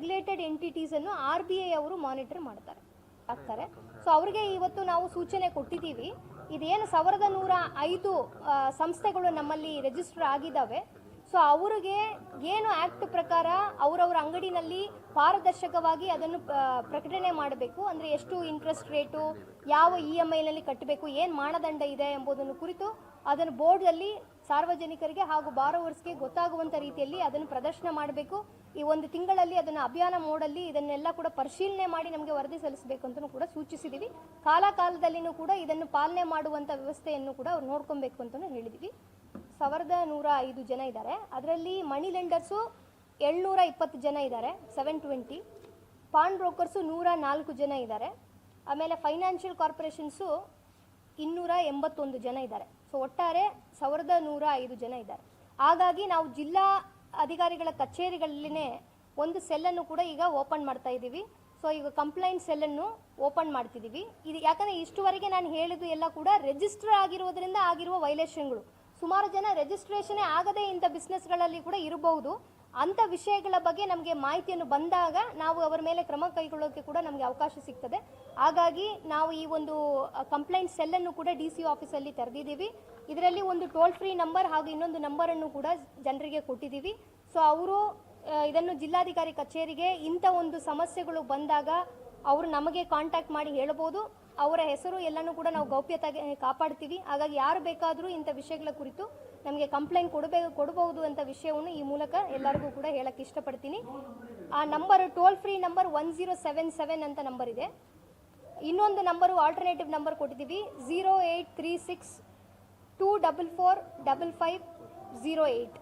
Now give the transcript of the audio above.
Regulated ಎಂಟಿಟೀಸನ್ನು R B I ಅವರು monitor ಮಾಡ್ತಾರೆ ಆಗ್ತಾರೆ ಸೊ ಅವ್ರಿಗೆ ಇವತ್ತು ನಾವು ಸೂಚನೆ ಕೊಟ್ಟಿದ್ದೀವಿ. ಇದೇನು ಸಾವಿರದ ನೂರ ಐದು ಸಂಸ್ಥೆಗಳು ನಮ್ಮಲ್ಲಿ ರಿಜಿಸ್ಟರ್ ಆಗಿದ್ದಾವೆ. ಸೊ ಅವರಿಗೆ ಏನು ಆ್ಯಕ್ಟ್ ಪ್ರಕಾರ ಅವರವರ ಅಂಗಡಿನಲ್ಲಿ ಪಾರದರ್ಶಕವಾಗಿ ಅದನ್ನು ಪ್ರಕಟಣೆ ಮಾಡಬೇಕು ಅಂದರೆ ಎಷ್ಟು ಇಂಟ್ರೆಸ್ಟ್ ರೇಟು ಯಾವ ಇ ಎಂ ಐನಲ್ಲಿ ಕಟ್ಟಬೇಕು ಏನು ಮಾನದಂಡ ಇದೆ ಎಂಬುದನ್ನು ಕುರಿತು ಅದನ್ನು ಬೋರ್ಡಲ್ಲಿ ಸಾರ್ವಜನಿಕರಿಗೆ ಹಾಗೂ ಬಾರೋವರ್ಸ್ಗೆ ಗೊತ್ತಾಗುವಂಥ ರೀತಿಯಲ್ಲಿ ಅದನ್ನು ಪ್ರದರ್ಶನ ಮಾಡಬೇಕು. ಈ ಒಂದು ತಿಂಗಳಲ್ಲಿ ಅದನ್ನು ಅಭಿಯಾನ ಮೋಡಲ್ಲಿ ಇದನ್ನೆಲ್ಲ ಕೂಡ ಪರಿಶೀಲನೆ ಮಾಡಿ ನಮಗೆ ವರದಿ ಸಲ್ಲಿಸಬೇಕು ಅಂತಲೂ ಕೂಡ ಸೂಚಿಸಿದ್ದೀವಿ ಕಾಲ ಕಾಲದಲ್ಲಿನೂ ಕೂಡ ಇದನ್ನು ಪಾಲನೆ ಮಾಡುವಂಥ ವ್ಯವಸ್ಥೆಯನ್ನು ಕೂಡ ಅವ್ರು ನೋಡ್ಕೊಬೇಕು ಅಂತಲೂ ಹೇಳಿದ್ದೀವಿ ಸಾವಿರದ ನೂರ ಐದು ಜನ ಇದ್ದಾರೆ. ಅದರಲ್ಲಿ ಮನಿ ಲೆಂಡರ್ಸು ಏಳ್ನೂರ ಇಪ್ಪತ್ತು ಜನ ಇದ್ದಾರೆ ಸೆವೆನ್ ಟ್ವೆಂಟಿ ಪಾನ್ ಬ್ರೋಕರ್ಸು ನೂರ ನಾಲ್ಕು ಜನ ಇದ್ದಾರೆ. ಆಮೇಲೆ ಫೈನಾನ್ಷಿಯಲ್ ಕಾರ್ಪೊರೇಷನ್ಸು ಇನ್ನೂರ ಎಂಬತ್ತೊಂದು ಜನ ಇದ್ದಾರೆ. ಸೊ ಒಟ್ಟಾರೆ ಸಾವಿರದ ನೂರ ಐದು ಜನ ಇದ್ದಾರೆ. ಹಾಗಾಗಿ ನಾವು ಜಿಲ್ಲಾ ಅಧಿಕಾರಿಗಳ ಕಚೇರಿಗಳಲ್ಲಿನೇ ಒಂದು ಸೆಲ್ಲನ್ನು ಕೂಡ ಈಗ ಓಪನ್ ಮಾಡ್ತಾ ಇದ್ದೀವಿ. ಸೊ ಈಗ ಕಂಪ್ಲೈಂಟ್ ಸೆಲ್ಲನ್ನು ಓಪನ್ ಮಾಡ್ತಿದ್ದೀವಿ. ಇದು ಯಾಕಂದರೆ ಇಷ್ಟುವರೆಗೆ ನಾನು ಹೇಳಿದ್ದು ಎಲ್ಲ ಕೂಡ ರಿಜಿಸ್ಟರ್ ಆಗಿರುವುದರಿಂದ ಆಗಿರುವ ವೈಲೇಷನ್ಗಳು ಸುಮಾರು ಜನ ರಿಜಿಸ್ಟ್ರೇಷನೇ ಆಗದೇ ಇಂಥ ಬಿಸ್ನೆಸ್ಗಳಲ್ಲಿ ಕೂಡ ಇರಬಹುದು. ಅಂಥ ವಿಷಯಗಳ ಬಗ್ಗೆ ನಮಗೆ ಮಾಹಿತಿಯನ್ನು ಬಂದಾಗ ನಾವು ಅವರ ಮೇಲೆ ಕ್ರಮ ಕೈಗೊಳ್ಳೋಕೆ ಕೂಡ ನಮಗೆ ಅವಕಾಶ ಸಿಗ್ತದೆ. ಹಾಗಾಗಿ ನಾವು ಈ ಒಂದು ಕಂಪ್ಲೇಂಟ್ ಸೆಲ್ಲನ್ನು ಕೂಡ ಡಿ ಸಿ ಆಫೀಸಲ್ಲಿ ತೆರೆದಿದ್ದೀವಿ. ಇದರಲ್ಲಿ ಒಂದು ಟೋಲ್ ಫ್ರೀ ನಂಬರ್ ಹಾಗೂ ಇನ್ನೊಂದು ನಂಬರನ್ನು ಕೂಡ ಜನರಿಗೆ ಕೊಟ್ಟಿದ್ದೀವಿ. ಸೊ ಅವರು ಇದನ್ನು ಜಿಲ್ಲಾಧಿಕಾರಿ ಕಚೇರಿಗೆ ಇಂಥ ಒಂದು ಸಮಸ್ಯೆಗಳು ಬಂದಾಗ ಅವರು ನಮಗೆ ಕಾಂಟ್ಯಾಕ್ಟ್ ಮಾಡಿ ಹೇಳ್ಬೋದು. ಅವರ ಹೆಸರು ಎಲ್ಲನೂ ಕೂಡ ನಾವು ಗೌಪ್ಯತೆಗೆ ಕಾಪಾಡ್ತೀವಿ. ಹಾಗಾಗಿ ಯಾರು ಬೇಕಾದರೂ ಇಂಥ ವಿಷಯಗಳ ಕುರಿತು ನಮಗೆ ಕಂಪ್ಲೇಂಟ್ ಕೊಡಬೇಕು ಕೊಡಬಹುದು ಅಂತ ವಿಷಯವನ್ನು ಈ ಮೂಲಕ ಎಲ್ಲರಿಗೂ ಕೂಡ ಹೇಳಕ್ಕೆ ಇಷ್ಟಪಡ್ತೀನಿ. ಆ number toll free number one zero seven seven ಅಂತ ನಂಬರ್ ಇದೆ. ಇನ್ನೊಂದು ನಂಬರು ಆಲ್ಟರ್ನೇಟಿವ್ ನಂಬರ್ ಕೊಟ್ಟಿದ್ದೀವಿ. Zero eight three six two double four double five zero eight